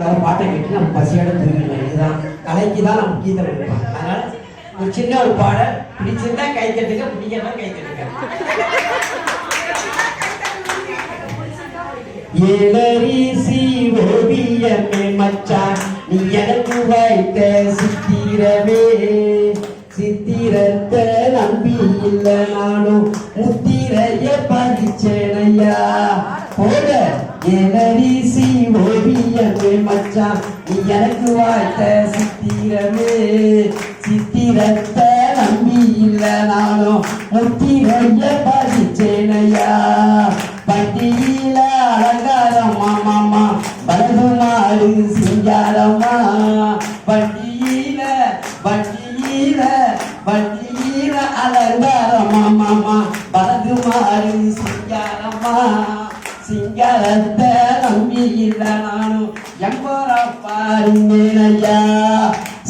ஏதாவது பாட்டை கேட்டு நம்ம பசியோட தூங்கிடலாம் இதுதான் கலைக்கு தான் நம்ம கீதம் எடுப்போம் அதனால ஒரு சின்ன ஒரு பாட பிடிச்சிருந்தா கை தட்டுங்க பிடிக்கலாம் கை தட்டுங்க. ஏழரிசி ஓவியமே மச்சான் நீ எனக்கு வைத்த சித்திரமே. சித்திரத்தை நம்பி இல்லை நானும் முத்திரைய பதிச்சேனையா போட ஏழரிசி ஓவியமே மச்சான் நீ எனக்கு வாய்த்த சித்திரமே. சித்திரத்தை நம்பி இல்ல நானும் முத்திரைய பதிச்சேனையா. பட்டியில அலங்காரமா மாமா வலது மாடு சிங்காரமா. பட்டியில பட்டியில பட்டியில அலங்காரமா மாமா வலது மாடு சிங்காரமா. சிங்காரத்தை நம்பி நானும் எம்போரா பாருங்கேனையா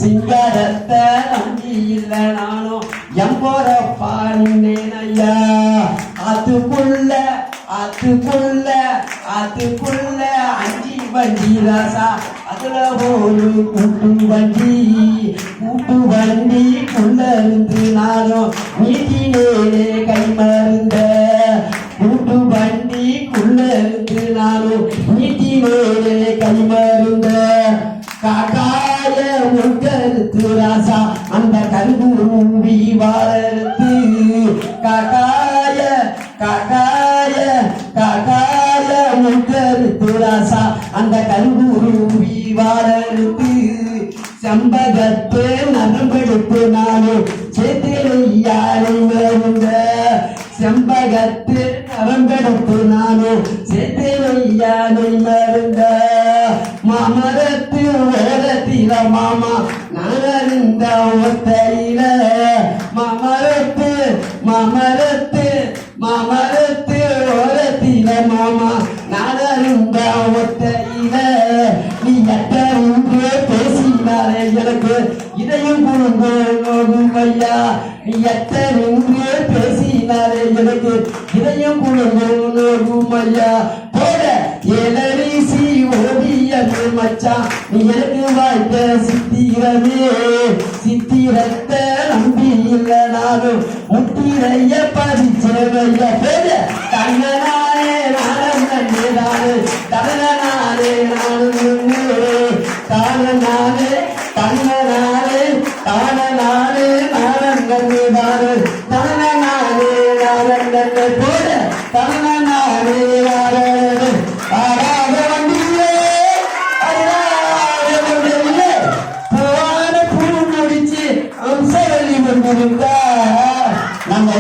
சிங்காரத்தை நம்பி நானும் எம்போர பாருங்கேனையா அதுக்குள்ள அதுக்குள்ள அதுக்குள்ள அஞ்சி வண்டி ராசா அதுல ஒரு கூட்டு வண்டி கூட்டு வண்டிக்குள்ள இருந்து நானும் நீட்டினேனே நானும் நீட்டினேனே கை மருந்த காக்காய முகத்து ராசா அந்த கரும்பூவி வாழத்து காக்காய காக்காய காக்காய முகத்து ராசா அந்த கரும்பூவி வாழத்து செம்பகத்து நரம்பெடுத்து நானும் சேத்திரையாரை வருங்க செம்பகத்து நரம்பெடுத்து நானும் சேத்திரையாரை மருந்த மாமரத்து ஓரத்தில மாமா. நானறிந்த ஒத்தையில மாமரத்து மாமரத்து மாமரத்து ஓரத்தில மாமா. நானறிந்த ஒத்தையில நீ எட்டறிந்து பேசினாரே எனக்கு. இதையும் கொடுங்கோடும் ஐயா. நீ எட்டறிந்து பேசினாரே எனக்கு. இதையும் கொடுங்கோடும் ஐயா. போட ஏழரிசி ஓவியமே மச்சான் நீ எனக்கு வாய்த்த சித்திரமே. சித்திரத்தை நம்பி இல்ல முத்திரைய பதிச்சவைய? போட. தன்னனாரே நானும் நன்னேதானே தன்னனாரே நானும் தானனாரே தன்னனாரே தானனாரே நானும் நன்னேதானே தன்னனாரே நானும் நன்னே போட. தன்னனாரே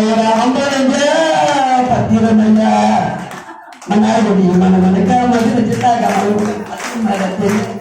நம்ம ஒரு அம்பரங்க பத்திரமங்க மன்னார்குடி மன மனக்காம வச்சுட்டா கவலை தெரியும்